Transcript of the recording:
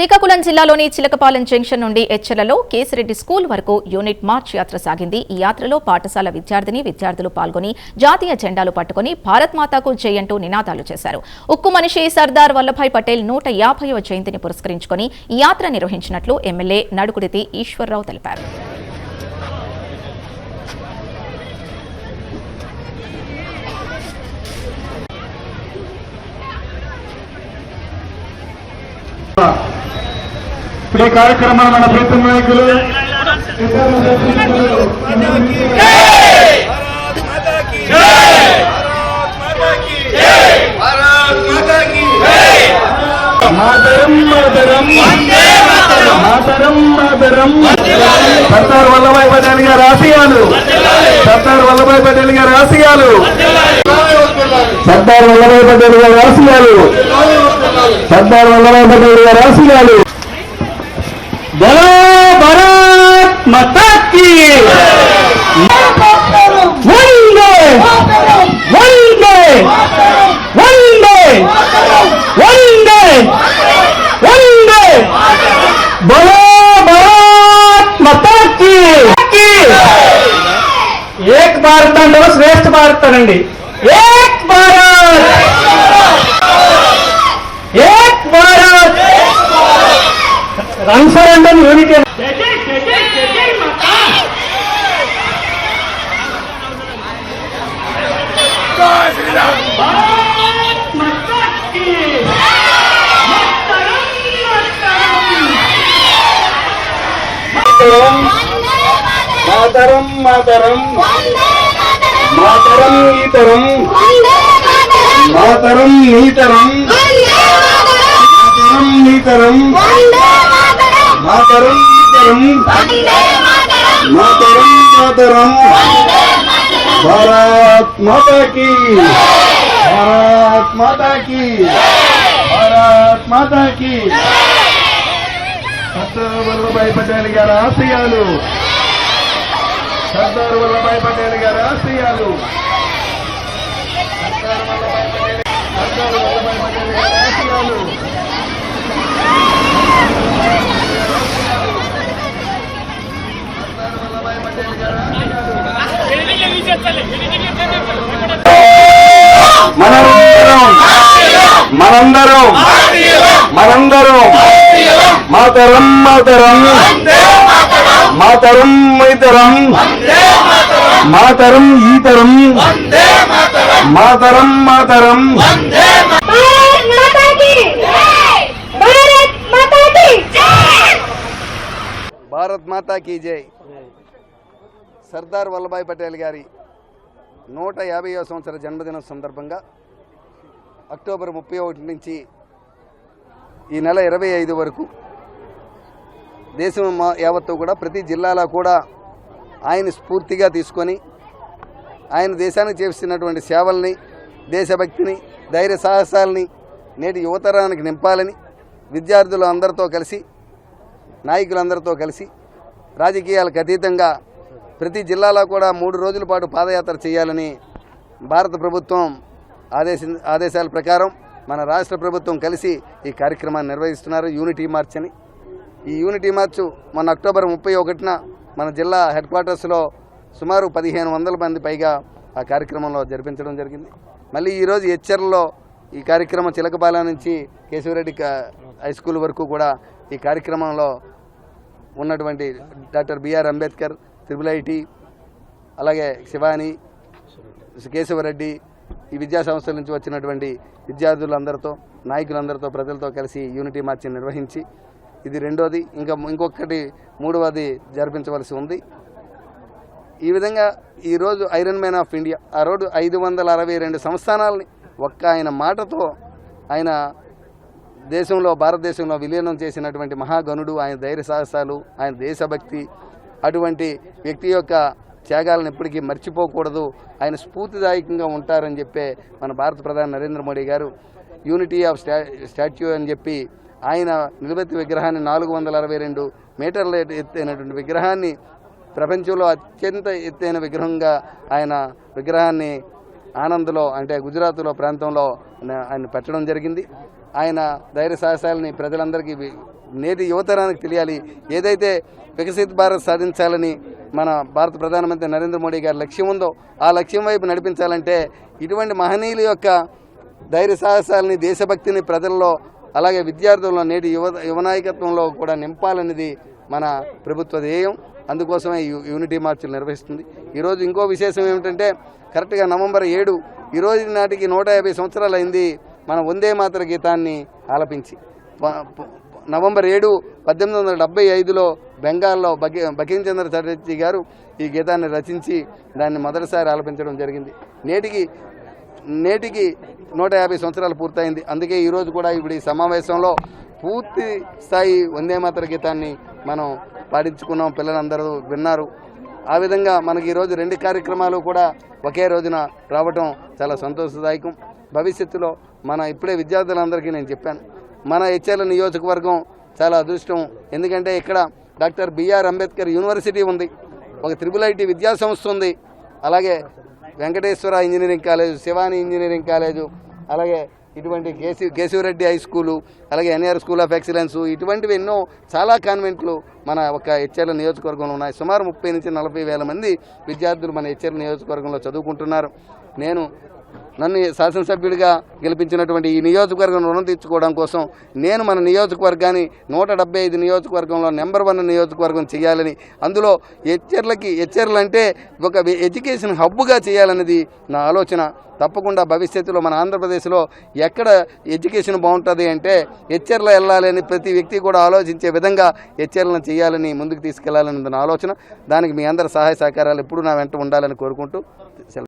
శ్రీకాకుళం జిల్లాలోని చిలకపాలెం జంక్షన్ నుండి ఎచ్చెలలో కేసిరెడ్డి స్కూల్ వరకు యూనిట్ మార్చ్ యాత్ర సాగింది. ఈ యాత్రలో పాఠశాల విద్యార్థిని విద్యార్థులు పాల్గొని జాతీయ జెండాలు పట్టుకుని భారత్ మాతాకు జై అంటూ నినాదాలు చేశారు. ఉక్కు మనిషి సర్దార్ వల్లభాయ్ పటేల్ నూట యాభైవ జయంతిని పురస్కరించుకొని ఈ యాత్ర నిర్వహించినట్లు ఎమ్మెల్యే నడుకుడితి ఈశ్వరరావు తెలిపారు. ఈ కార్యక్రమం మన ప్రీతం నాయకులు మాతరం మాతరం మాతరం మాతరం సర్దార్ వల్లభాయ్ పటేల్ గారి ఆశయాలు. సర్దార్ వల్లభాయ్ పటేల్ గారి ఆశయాలు. సర్దార్ వల్లభాయ్ పటేల్ గారి ఆశయాలు. సర్దార్ వల్లభాయ్ పటేల్ గారి ఆశయాలు. భారత్ మాతా కీ వందే వందే వందే వందే వందే బలో భారత్ మాతా కీ ఏక్ భారత్ అంటే శ్రేష్ఠ భారత్ అనండి ఏక్ భారత్ ఏక్ భారత్ రన్ ఫర్ అంటే మాతరం మాతరం. మాతరం ఈతరం. మాతరం నీతరం మాతరం నీతరం మాతరం నీతరం మాతరం. మాతరం భారత్ మాతా కీ భారత్ మాతా కీ భారత్ మాతా కీ సర్దార్ వల్లభాయ్ పటేల్ గారి ఆశయాలు. సర్దార్ వల్లభాయ్ పటేల్ గారి ఆశయాలు. సర్దార్ వల్లభాయ్ పటేల్ సర్దార్ వల్లభాయ్ పటేల్ గారి ఆశయాలు సర్దార్ వల్లభాయ్ పటేల్ గారి ఆశయాలు మనందరం మనందరం మాతరం మాతరం మాతరం మైతరం మాతరం ఈతరం మాతరం మాతరం. భారత్ మాతా కీ జై. సర్దార్ వల్లభాయ్ పటేల్ గారి నూట యాభైవ సంవత్సర జన్మదినం సందర్భంగా అక్టోబర్ ముప్పై ఒకటి నుంచి ఈ నెల ఇరవై ఐదు వరకు దేశం యావత్తు కూడా ప్రతి జిల్లాలో కూడా ఆయన స్ఫూర్తిగా తీసుకొని ఆయన దేశానికి చేస్తున్నటువంటి సేవల్ని దేశభక్తిని ధైర్య సాహసాలని నేటి యువతరానికి నింపాలని విద్యార్థులు అందరితో కలిసి నాయకులందరితో కలిసి రాజకీయాలకు అతీతంగా ప్రతి జిల్లాలో కూడా మూడు రోజుల పాటు పాదయాత్ర చేయాలని భారత ప్రభుత్వం ఆదేశ ఆదేశాల ప్రకారం మన రాష్ట్ర ప్రభుత్వం కలిసి ఈ కార్యక్రమాన్ని నిర్వహిస్తున్నారు. యూనిటీ మార్చ్ అని. ఈ యూనిటీ మార్చు మన అక్టోబర్ ముప్పై ఒకటిన మన జిల్లా హెడ్ క్వార్టర్స్లో సుమారు పదిహేను వందల మంది పైగా ఆ కార్యక్రమంలో జరిపించడం జరిగింది. మళ్ళీ ఈరోజు హెచ్చర్లో ఈ కార్యక్రమం చిలకపాల నుంచి కేశవరెడ్డి హై స్కూల్ వరకు కూడా ఈ కార్యక్రమంలో ఉన్నటువంటి doctor BR Ambedkar triple IT అలాగే శివాని కేశవరెడ్డి ఈ విద్యా సంస్థల నుంచి వచ్చినటువంటి విద్యార్థులందరితో నాయకులందరితో ప్రజలతో కలిసి యూనిటీ మార్చి నిర్వహించి ఇది రెండోది. ఇంకా ఇంకొకటి మూడవది జరిపించవలసి ఉంది. ఈ విధంగా ఈరోజు ఐరన్ మ్యాన్ ఆఫ్ ఇండియా ఆ రోడ్డు ఐదు వందల అరవై రెండు సంస్థానాలని ఒక్క ఆయన మాటతో ఆయన దేశంలో భారతదేశంలో విలీనం చేసినటువంటి మహాగణుడు ఆయన ధైర్య సాహసాలు ఆయన దేశభక్తి అటువంటి వ్యక్తి యొక్క త్యాగాలను ఎప్పటికీ మర్చిపోకూడదు. ఆయన స్ఫూర్తిదాయకంగా ఉంటారని చెప్పే మన భారత ప్రధాని నరేంద్ర మోడీ గారు యూనిటీ ఆఫ్ స్టా స్టాచ్యూ అని చెప్పి ఆయన నిలబెత్తి విగ్రహాన్ని నాలుగు వందల అరవై రెండు మీటర్ల ఎత్తైనటువంటి విగ్రహాన్ని ప్రపంచంలో అత్యంత ఎత్తైన విగ్రహంగా ఆయన విగ్రహాన్ని ఆనంద్లో అంటే గుజరాత్లో ప్రాంతంలో ఆయన పెట్టడం జరిగింది. ఆయన ధైర్య సాహసాలని ప్రజలందరికీ నేటి యువతరానికి తెలియాలి. ఏదైతే వికసిత భారత్ సాధించాలని మన భారత ప్రధానమంత్రి నరేంద్ర మోడీ గారి లక్ష్యం ఉందో ఆ లక్ష్యం వైపు నడిపించాలంటే ఇటువంటి మహనీయుల యొక్క ధైర్య సాహసాలని దేశభక్తిని ప్రజల్లో అలాగే విద్యార్థుల్లో నేటి యువ యువనాయకత్వంలో కూడా నింపాలనేది మన ప్రభుత్వ ధ్యేయం. అందుకోసమే యూనిటీ మార్చులు నిర్వహిస్తుంది. ఈరోజు ఇంకో విశేషం ఏమిటంటే కరెక్ట్గా నవంబర్ ఏడు ఈరోజు నాటికి నూట యాభై సంవత్సరాలు అయింది మన వందే మాతర గీతాన్ని ఆలపించి. నవంబర్ ఏడు పద్దెనిమిది వందల డెబ్బై ఐదులో బెంగాల్లో బకి బకించంద్ర చటర్జీ గారు ఈ గీతాన్ని రచించి దాన్ని మొదటిసారి ఆలపించడం జరిగింది. నేటికి నేటికి నూట యాభై సంవత్సరాలు పూర్తయింది. అందుకే ఈరోజు కూడా ఇప్పుడు ఈ సమావేశంలో పూర్తి స్థాయి వందే మాతర గీతాన్ని మనం పాటించుకున్నాం పిల్లలందరూ విన్నారు. ఆ విధంగా మనకి ఈరోజు రెండు కార్యక్రమాలు కూడా ఒకే రోజున రావటం చాలా సంతోషదాయకం. భవిష్యత్తులో మన ఇప్పుడే విద్యార్థులందరికీ నేను చెప్పాను. మన హెచ్ఎల్ నియోజకవర్గం చాలా అదృష్టం. ఎందుకంటే ఇక్కడ డాక్టర్ బిఆర్ అంబేద్కర్ యూనివర్సిటీ ఉంది. ఒక త్రిబుల్ ఐటీ విద్యాసంస్థ ఉంది. అలాగే Venkateswara engineering college Shivani engineering college అలాగే ఇటువంటి కేశీ కేశవరెడ్డి హై స్కూలు అలాగే ఎన్ఆర్ స్కూల్ ఆఫ్ ఎక్సలెన్స్ ఇటువంటివి ఎన్నో చాలా కాన్వెంట్లు మన ఒక హెచ్ఎల్ నియోజకవర్గంలో ఉన్నాయి. సుమారు ముప్పై నుంచి నలభై వేల మంది విద్యార్థులు మన హెచ్ఎల్ నియోజకవర్గంలో చదువుకుంటున్నారు. నేను నన్ను శాసనసభ్యుడిగా గెలిపించినటువంటి ఈ నియోజకవర్గం రుణం తీర్చుకోవడం కోసం నేను మన నియోజకవర్గాన్ని నూట డెబ్బై ఐదు నియోజకవర్గంలో నెంబర్ వన్ నియోజకవర్గం చేయాలని అందులో హెచ్చర్లకి హెచ్చర్లు అంటే ఒక ఎడ్యుకేషన్ హబ్గా చేయాలనేది నా ఆలోచన. తప్పకుండా భవిష్యత్తులో మన ఆంధ్రప్రదేశ్లో ఎక్కడ ఎడ్యుకేషన్ బాగుంటుంది అంటే హెచ్చర్లో వెళ్ళాలని ప్రతి వ్యక్తి కూడా ఆలోచించే విధంగా హెచ్చర్లను చేయాలని ముందుకు తీసుకెళ్ళాలన్నది నా ఆలోచన. దానికి మీ అందరి సహాయ సహకారాలు ఎప్పుడూ నా వెంట ఉండాలని కోరుకుంటూ